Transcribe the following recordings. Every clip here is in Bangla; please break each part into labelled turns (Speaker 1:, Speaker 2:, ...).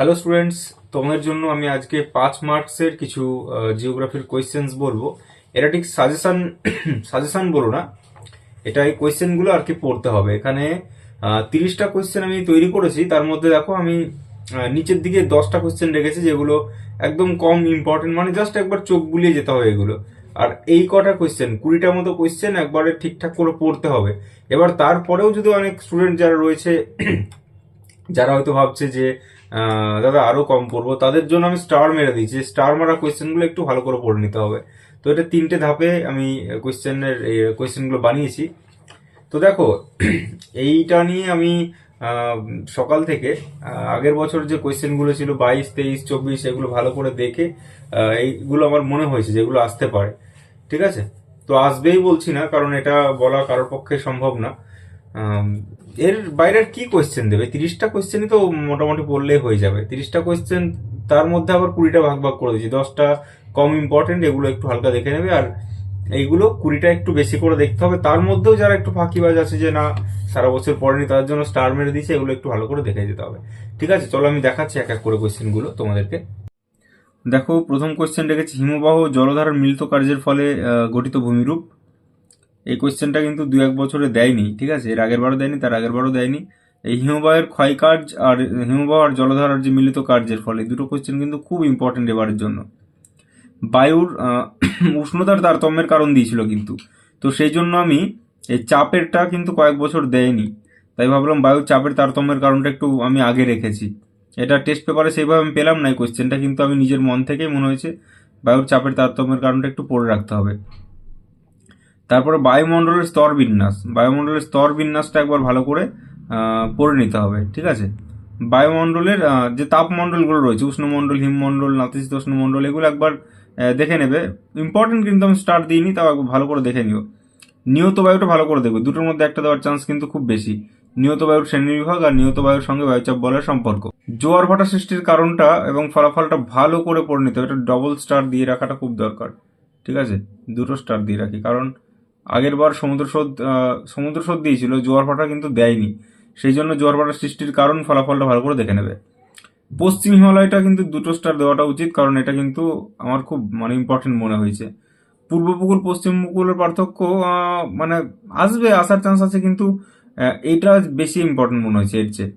Speaker 1: হ্যালো স্টুডেন্টস তোমাদের জন্য আমি আজকে পাঁচ মার্কসের কিছু জিওগ্রাফির কোয়েশ্চেন্স বলব। এটা ঠিক সাজেশন সাজেশন বলো না। এটা এই কোয়েশ্চেনগুলো আর কি পড়তে হবে। এখানে তিরিশটা কোয়েশ্চেন আমি তৈরি করেছি। তার মধ্যে দেখো, আমি নিচের দিকে দশটা কোয়েশ্চেন রেখেছি, যেগুলো একদম কম ইম্পর্টেন্ট মানে জাস্ট একবার চোখ বুলিয়ে যেতে হবে এগুলো। আর এই কটা কোয়েশ্চেন কুড়িটার মতো কোয়েশ্চেন একবারে ঠিকঠাক করে পড়তে হবে। এবার তারপরেও যদি অনেক স্টুডেন্ট যারা রয়েছে, যারা হয়তো ভাবছে যে দাদা আরও কম পড়ব তাদের জন্য আমি স্টার মেরে দিয়েছি। স্টার মারা কোয়েশ্চেনগুলো একটু ভালো করে পড়ে নিতে হবে। তো এটা তিনটে ধাপে আমি কোয়েশ্চেনের কোয়েশ্চেনগুলো বানিয়েছি। তো দেখো, এইটা নিয়ে আমি সকাল থেকে আগের বছর যে কোয়েশ্চেনগুলো ছিল, বাইশ, তেইশ, চব্বিশ, এগুলো ভালো করে দেখে এইগুলো আমার মনে হয়েছে যেগুলো আসতে পারে। ঠিক আছে? তো আসবেই বলছি না, কারণ এটা বলা কারোর পক্ষে সম্ভব না। এর বাইরে আর কি কোয়েশ্চেন দেবে? তিরিশটা কোয়েশ্চেনই তো মোটামুটি পড়লেই হয়ে যাবে। তিরিশটা কোয়েশ্চেন তার মধ্যে আবার কুড়িটা ভাগ ভাগ করে দিয়েছি দশটা কম ইম্পর্টেন্ট এগুলো একটু হালকা দেখে নেবে। আর এইগুলো কুড়িটা একটু বেশি করে দেখতে হবে। তার মধ্যেও যারা একটু ফাঁকিবাজ আছে যে, না, সারা বছর পড়েনি, তার জন্য স্টার মেরে দিয়েছে, এগুলো একটু ভালো করে দেখে যেতে হবে। ঠিক আছে, চলো আমি দেখাচ্ছি এক এক করে কোয়েশ্চেনগুলো তোমাদেরকে। দেখো, প্রথম কোয়েশ্চেন রেখেছি হিমবাহ জলধারার মিলিত কার্যের ফলে গঠিত ভূমিরূপ। এই কোয়েশ্চেনটা কিন্তু দু এক বছরে দেয়নি, ঠিক আছে? এর আগের বারও দেয়নি, তার আগের বারও দেয়নি। এই হিমবাহের ক্ষয়কার্য আর হিমবাহ আর জলধারার যে মিলিত কার্যের ফলে দুটো কোয়েশ্চেন কিন্তু খুব ইম্পর্টেন্ট এবারের জন্য। বায়ুর উষ্ণতার তারতম্যের কারণ দিয়েছিল কিন্তু। তো সেই জন্য আমি এই চাপেরটা কিন্তু কয়েক বছর দেয়নি। তাই ভাবলাম বায়ুর চাপের তারতম্যের কারণটা একটু আমি আগে রেখেছি। এটা টেস্ট পেপারে সেইভাবে আমি পেলাম না, এই কোয়েশ্চেনটা কিন্তু আমি নিজের মন থেকেই মনে হয়েছে, বায়ুর চাপের তারতম্যের কারণটা একটু পড়ে রাখতে হবে। তারপরে বায়ুমণ্ডলের স্তর বিন্যাস। বায়ুমণ্ডলের স্তর বিন্যাসটা একবার ভালো করে পড়ে নিতে হবে, ঠিক আছে? বায়ুমণ্ডলের যে তাপমণ্ডলগুলো রয়েছে, উষ্ণমণ্ডল, হিমমণ্ডল, নাতিশীতোষ্ণ মণ্ডল, এগুলো একবার দেখে নেবে। ইম্পর্টেন্ট কিন্তু আমি স্টার্ট দিইনি, তাও একবার ভালো করে দেখে নিও। নিয়ত বায়ুটা ভালো করে দেখবে। দুটোর মধ্যে একটা দেওয়ার চান্স কিন্তু খুব বেশি। নিয়ত বায়ুর শ্রেণীবিভাগ আর নিয়ত বায়ুর সঙ্গে বায়ুচাপ বলের সম্পর্ক। জোয়ার ভাটা সৃষ্টির কারণটা এবং ফলাফলটা ভালো করে পড়ে নিতে হবে। এটা ডবল স্টার দিয়ে রাখাটা খুব দরকার, ঠিক আছে? দুটো স্টার দিয়ে রাখি। কারণ আগের বার সমুদ্র স্রোত সমুদ্র স্রোত দিয়েছিল, জোয়ার ভাটা কিন্তু দেয়নি। সেই জন্য জোয়ার ভাটা সৃষ্টির কারণ ফলাফলটা ভালো করে দেখে নেবে। পশ্চিম হিমালয়টা কিন্তু দুটো স্টার দেওয়াটা উচিত, কারণ এটা কিন্তু আমার খুব মানে ইম্পর্টেন্ট মনে হয়েছে। পূর্ব উপকূল পশ্চিম উপকূলের পার্থক্য মানে আসবে, আসার চান্স আছে, কিন্তু এইটা বেশি ইম্পর্টেন্ট মনে হয়েছে এর চেয়ে।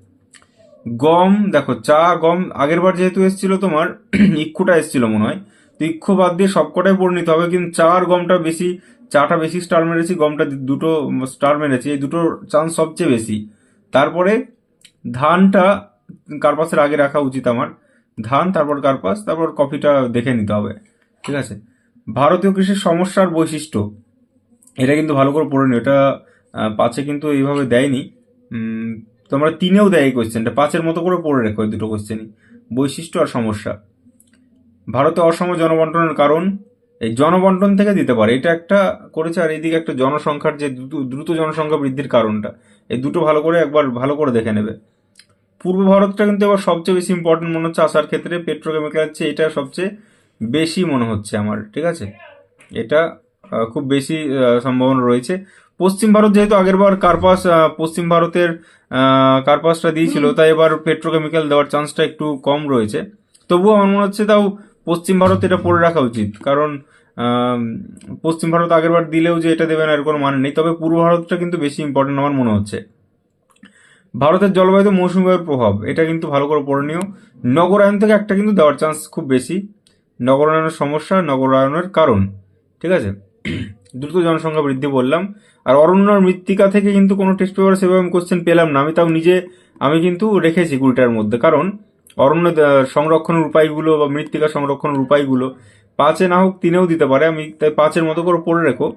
Speaker 1: গম, দেখো, চা, গম, আগের বার যেহেতু এসেছিল তোমার, ইক্ষুটা এসেছিল মনে হয়। তো ইক্ষু বাদ দিয়ে সবকটাই পরিণত হবে, কিন্তু চা আর গমটা বেশি চাটা বেশি স্টার মেরেছি, গমটা দুটো স্টার মেরেছি, এই দুটোর চান্স সবচেয়ে বেশি। তারপরে ধানটা কার্পাসের আগে রাখা উচিত আমার। ধান, তারপর কার্পাস, তারপর কফিটা দেখে নিতে হবে, ঠিক আছে? ভারতীয় কৃষির সমস্যার বৈশিষ্ট্য, এটা কিন্তু ভালো করে পড়ে নিও, এটা পাঁচে কিন্তু এইভাবে দেয়নি। তোমরা তিনেও দেয় এই কোয়েশ্চেনটা পাঁচের মতো করে পড়ে রেখো দুটো কোয়েশ্চেনই বৈশিষ্ট্য আর সমস্যা। ভারতে অসম জনবন্টনের কারণ এই জনবন্টন থেকে দিতে পারে। এটা একটা করেছে আর এইদিকে একটা জনসংখ্যার যে দ্রুত- জনসংখ্যা বৃদ্ধির কারণটা এই দুটো ভালো করে একবার ভালো করে দেখে নেবে। পূর্ব ভারতটা কিন্তু এবার সবচেয়ে বেশি ইম্পর্টেন্ট মনে হচ্ছে আসার ক্ষেত্রে। পেট্রোকেমিক্যাল হচ্ছে এটা সবচেয়ে বেশি মনে হচ্ছে আমার ঠিক আছে? এটা খুব বেশি সম্ভাবনা রয়েছে। পশ্চিম ভারত যেহেতু আগের বার কার্পাস পশ্চিম ভারতের কার্পাসটা দিয়েছিল তাই এবার পেট্রোকেমিক্যাল দেওয়ার চান্সটা একটু কম রয়েছে। তবুও আমার মনে হচ্ছে তাও পশ্চিম ভারত এটা পড়ে রাখা উচিত। কারণ পশ্চিম ভারত আগের বার দিলেও যে এটা দেবে না, এর কোনো মানে নেই। তবে পূর্ব ভারতটা কিন্তু বেশি ইম্পর্টেন্ট আমার মনে হচ্ছে। ভারতের জলবায়ুতে মৌসুমী বায়ুর প্রভাব, এটা কিন্তু ভালো করে পড়ে নিও। নগরায়ন থেকে একটা কিন্তু দেওয়ার চান্স খুব বেশি। নগরায়নের সমস্যা নগরায়নের কারণ, ঠিক আছে? দ্রুত জনসংখ্যা বৃদ্ধি বললাম। আর অরণ্যর মৃত্তিকা থেকে কিন্তু কোনো টেস্ট পেপার সেভাবে আমি কোশ্চেন পেলাম না। আমি তাও নিজে, আমি কিন্তু রেখেছি কুড়িটার মধ্যে। কারণ অরণ্য সংরক্ষণের উপায়গুলো বা মৃত্তিকা সংরক্ষণের উপায়গুলো পাঁচে না হোক তিনেও দিতে পারে। আমি তাই পাঁচের মতো করে পড়ে রেখো।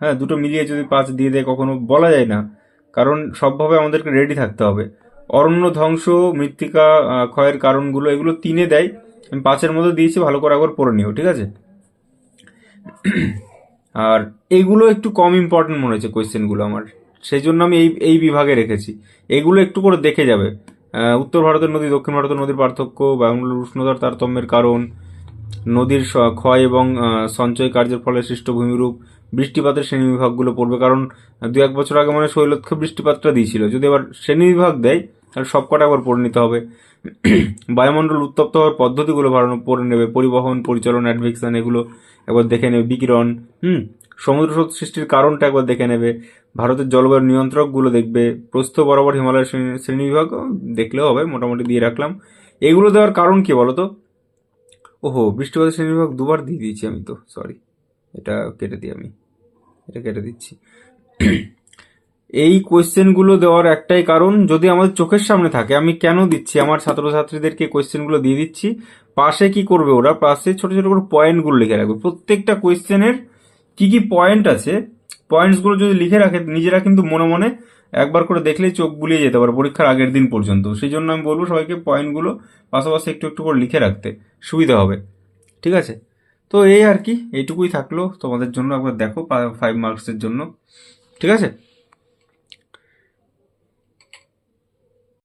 Speaker 1: হ্যাঁ দুটো মিলিয়ে যদি পাঁচ দিয়ে দেয় কখনো বলা যায় না। কারণ সবভাবে আমাদেরকে রেডি থাকতে হবে। অরণ্য, ধ্বংস, মৃত্তিকা ক্ষয়ের কারণগুলো এগুলো তিনে দেয়। আমি পাঁচের মধ্যে দিয়েছি, ভালো করে একবার পড়ে নিও, ঠিক আছে? আর এইগুলো একটু কম ইম্পর্টেন্ট মনে হয়েছে কোয়েশ্চেনগুলো আমার। সেই জন্য আমি এই এই বিভাগে রেখেছি। এগুলো একটু করে দেখে যাবে। উত্তর ভারতের নদী, দক্ষিণ ভারতের নদীর পার্থক্য বায়ুমণ্ডলের উষ্ণতার তারতম্যের কারণ, নদীর ক্ষয় এবং সঞ্চয় কার্যের ফলে সৃষ্ট ভূমিরূপ বৃষ্টিপাতের শ্রেণি বিভাগগুলো পড়বে। কারণ, দু এক বছর আগে মানে শৈলক্ষ বৃষ্টিপাতটা দিয়েছিল। যদি আবার শ্রেণি বিভাগ দেয়, তাহলে সবকটা আবার পড়ে নিতে হবে। বায়ুমণ্ডল উত্তপ্ত হওয়ার পদ্ধতিগুলো ভালো পড়ে নেবে। পরিবহন, পরিচালন, অ্যাডভেকশন, এগুলো একবার দেখে নেবে। বিকিরণ, হুম, সমুদ্র সৃষ্টির কারণটা একবার দেখে নেবে। ভারতের জলবায়ু নিয়ন্ত্রকগুলো দেখবে, প্রস্থ বরাবর হিমালয় শ্রেণী- শ্রেণীবিভাগ দেখলেও হবে, মোটামুটি দিয়ে রাখলাম। এগুলো দেওয়ার কারণ কি বলো তো ওহো, বৃষ্টিপাতের শ্রেণীবিভাগ দুবার দিয়ে দিয়েছি আমি তো সরি এটা কেটে দিই আমি। এটা কেটে দিচ্ছি। এই কোয়েশ্চেনগুলো দেওয়ার একটাই কারণ, যদি আমাদের চোখের সামনে থাকে, আমি কেন দিচ্ছি? আমার ছাত্রছাত্রীদেরকে কোয়েশ্চেনগুলো দিয়ে দিচ্ছি। পাশে কি করবে ওরা? পাশে ছোট ছোট করে পয়েন্টগুলো লিখে রাখবে। প্রত্যেকটা কোয়েশ্চেনের কি কি পয়েন্ট আছে পয়েন্টসগুলো যদি লিখে রাখে, নিজেরা কিন্তু মনে মনে একবার করে দেখলেই চোখ বুলিয়ে যেতে পারে পরীক্ষার আগের দিন পর্যন্ত। সেই জন্য আমি বলব সবাইকে পয়েন্টগুলো পাশাপাশি একটু একটু করে লিখে রাখতে। সুবিধা হবে। ঠিক আছে? তো এই আর কি, এইটুকুই থাকল। তোমাদের জন্য একবার দেখো ফাইভ মার্কসের জন্য। ঠিক আছে?